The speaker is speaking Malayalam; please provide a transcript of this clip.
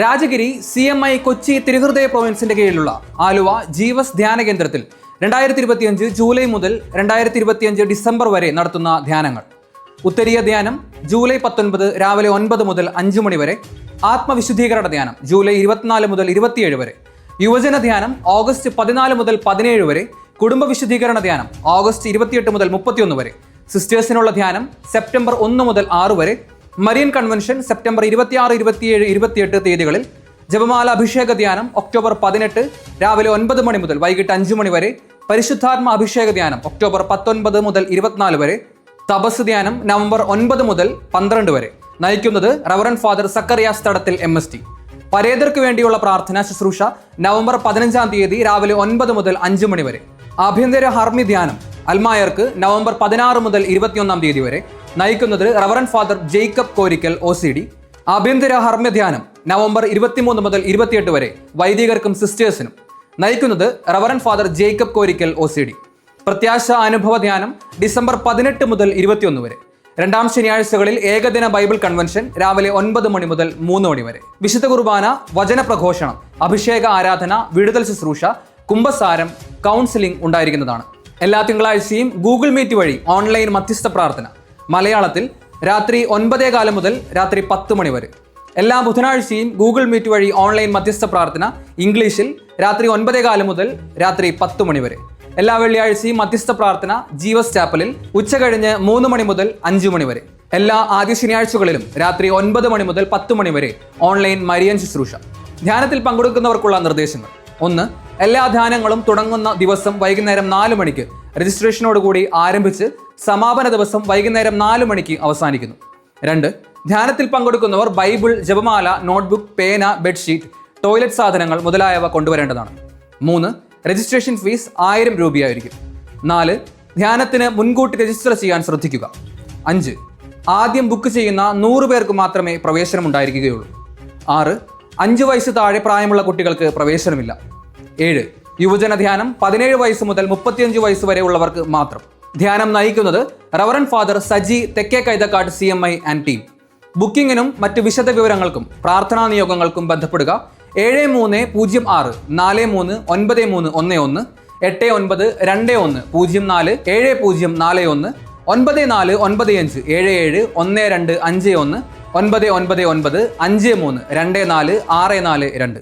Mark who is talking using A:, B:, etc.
A: Rajagiri C M I Kochi തിരുഹൃദയ പ്രൊവിൻസിന്റെ കീഴിലുള്ള ആലുവ ജീവസ് ധ്യാന കേന്ദ്രത്തിൽ രണ്ടായിരത്തി ഇരുപത്തിയഞ്ച് ജൂലൈ മുതൽ രണ്ടായിരത്തി ഇരുപത്തിയഞ്ച് ഡിസംബർ വരെ നടത്തുന്ന ധ്യാനങ്ങൾ. ഉത്തരീയ ധ്യാനം ജൂലൈ പത്തൊൻപത് രാവിലെ ഒൻപത് മുതൽ അഞ്ച് മണി വരെ. ആത്മവിശുദ്ധീകരണ ധ്യാനം ജൂലൈ ഇരുപത്തിനാല് മുതൽ ഇരുപത്തിയേഴ് വരെ. യുവജന ധ്യാനം ഓഗസ്റ്റ് പതിനാല് മുതൽ പതിനേഴ് വരെ. കുടുംബ വിശുദ്ധീകരണ ധ്യാനം ഓഗസ്റ്റ് ഇരുപത്തിയെട്ട് മുതൽ മുപ്പത്തിയൊന്ന് വരെ. സിസ്റ്റേഴ്സിനുള്ള ധ്യാനം സെപ്റ്റംബർ ഒന്ന് മുതൽ ആറ് വരെ. മരിയൻ കൺവെൻഷൻ സെപ്റ്റംബർ ഇരുപത്തിയാറ് ഇരുപത്തിയേഴ് ഇരുപത്തിയെട്ട് തീയതികളിൽ ജപമാല അഭിഷേക ധ്യാനം ഒക്ടോബർ പതിനെട്ട് രാവിലെ ഒൻപത് മണി മുതൽ വൈകിട്ട് അഞ്ച് മണി വരെ പരിശുദ്ധാത്മ അഭിഷേക ധ്യാനം ഒക്ടോബർ പത്തൊൻപത് മുതൽ ഇരുപത്തിനാല് വരെ തപസ് ധ്യാനം നവംബർ ഒൻപത് മുതൽ പന്ത്രണ്ട് വരെ. നയിക്കുന്നത് reverend father Zacharias Thadathil M S T. പരേതർക്ക് വേണ്ടിയുള്ള പ്രാർത്ഥന ശുശ്രൂഷ നവംബർ പതിനഞ്ചാം തീയതി രാവിലെ ഒൻപത് മുതൽ അഞ്ച് മണി വരെ. ആഭ്യന്തര ഹർമി ധ്യാനം അൽമായർക്ക് നവംബർ പതിനാറ് മുതൽ ഇരുപത്തിയൊന്നാം തീയതി വരെ. നയിക്കുന്നത് reverend father Jacob Korickal O C D ആഭ്യന്തര ഹർമ്മ്യധ്യാനം നവംബർ ഇരുപത്തിമൂന്ന് മുതൽ ഇരുപത്തിയെട്ട് വരെ വൈദികർക്കും സിസ്റ്റേഴ്സിനും. നയിക്കുന്നത് reverend father Jacob Korickal O C D പ്രത്യാശ അനുഭവ ധ്യാനം ഡിസംബർ പതിനെട്ട് മുതൽ ഇരുപത്തിയൊന്ന് വരെ. രണ്ടാം ശനിയാഴ്ചകളിൽ ഏകദിന ബൈബിൾ കൺവെൻഷൻ രാവിലെ ഒൻപത് മണി മുതൽ മൂന്ന് മണി വരെ. വിശുദ്ധ കുർബാന വചന പ്രഘോഷണം അഭിഷേക ആരാധന വിടുതൽ ശുശ്രൂഷ കുംഭസാരം കൗൺസിലിംഗ് ഉണ്ടായിരിക്കുന്നതാണ്. എല്ലാ തിങ്കളാഴ്ചയും ഗൂഗിൾ മീറ്റ് വഴി ഓൺലൈൻ മധ്യസ്ഥ പ്രാർത്ഥന. മലയാളത്തിൽ രാത്രി ഒൻപതേ കാലം മുതൽ രാത്രി പത്ത് മണി വരെ. എല്ലാ ബുധനാഴ്ചയും ഗൂഗിൾ മീറ്റ് വഴി ഓൺലൈൻ മധ്യസ്ഥ പ്രാർത്ഥന ഇംഗ്ലീഷിൽ രാത്രി ഒൻപതേ കാലം മുതൽ രാത്രി പത്ത് മണി വരെ. എല്ലാ വെള്ളിയാഴ്ചയും മധ്യസ്ഥ പ്രാർത്ഥന ജീവസ് ചാപ്പലിൽ ഉച്ച കഴിഞ്ഞ് മൂന്ന് മണി മുതൽ അഞ്ചു മണി വരെ. എല്ലാ ആദ്യ ശനിയാഴ്ചകളിലും രാത്രി ഒൻപത് മണി മുതൽ പത്ത് മണി വരെ ഓൺലൈൻ മരിയൻ ശുശ്രൂഷ. ധ്യാനത്തിൽ പങ്കെടുക്കുന്നവർക്കുള്ള നിർദ്ദേശങ്ങൾ. ഒന്ന് എല്ലാ ധ്യാനങ്ങളും തുടങ്ങുന്ന ദിവസം വൈകുന്നേരം നാല് മണിക്ക് രജിസ്ട്രേഷനോടുകൂടി ആരംഭിച്ച് സമാപന ദിവസം വൈകുന്നേരം നാല് മണിക്ക് അവസാനിക്കുന്നു. രണ്ട് ധ്യാനത്തിൽ പങ്കെടുക്കുന്നവർ ബൈബിൾ ജപമാല നോട്ട്ബുക്ക് പേന ബെഡ്ഷീറ്റ് ടോയ്ലറ്റ് സാധനങ്ങൾ മുതലായവ കൊണ്ടുവരേണ്ടതാണ്. മൂന്ന് രജിസ്ട്രേഷൻ ഫീസ് ആയിരം രൂപയായിരിക്കും. നാല് ധ്യാനത്തിന് മുൻകൂട്ടി രജിസ്റ്റർ ചെയ്യാൻ ശ്രദ്ധിക്കുക. അഞ്ച് ആദ്യം ബുക്ക് ചെയ്യുന്ന നൂറ് പേർക്ക് മാത്രമേ പ്രവേശനം ഉണ്ടായിരിക്കുകയുള്ളൂ ആറ് അഞ്ച് വയസ്സ് താഴെ പ്രായമുള്ള കുട്ടികൾക്ക് പ്രവേശനമില്ല. ഏഴ് യുവജന ധ്യാനം പതിനേഴ് വയസ്സ് മുതൽ മുപ്പത്തിയഞ്ച് വയസ്സ് വരെ ഉള്ളവർക്ക് മാത്രം. ധ്യാനം നയിക്കുന്നത് reverend father Saji Thekke Kaithakkad C M I and team. ബുക്കിംഗിനും മറ്റ് വിശദ വിവരങ്ങൾക്കും പ്രാർത്ഥനാ നിയോഗങ്ങൾക്കും ബന്ധപ്പെടുക. ഏഴ് മൂന്ന് പൂജ്യം ആറ് നാല് മൂന്ന് ഒൻപത് മൂന്ന് ഒന്ന് ഒന്ന് എട്ട് ഒൻപത് രണ്ട് ഒന്ന് പൂജ്യം നാല് ഏഴ് പൂജ്യം നാല് ഒന്ന് ഒൻപത് നാല് ഒൻപത് അഞ്ച് ഏഴ് ഏഴ് ഒന്ന് രണ്ട് അഞ്ച് ഒന്ന് ഒൻപത് ഒൻപത് ഒൻപത് അഞ്ച് മൂന്ന് രണ്ട് നാല് ആറ് നാല് രണ്ട്.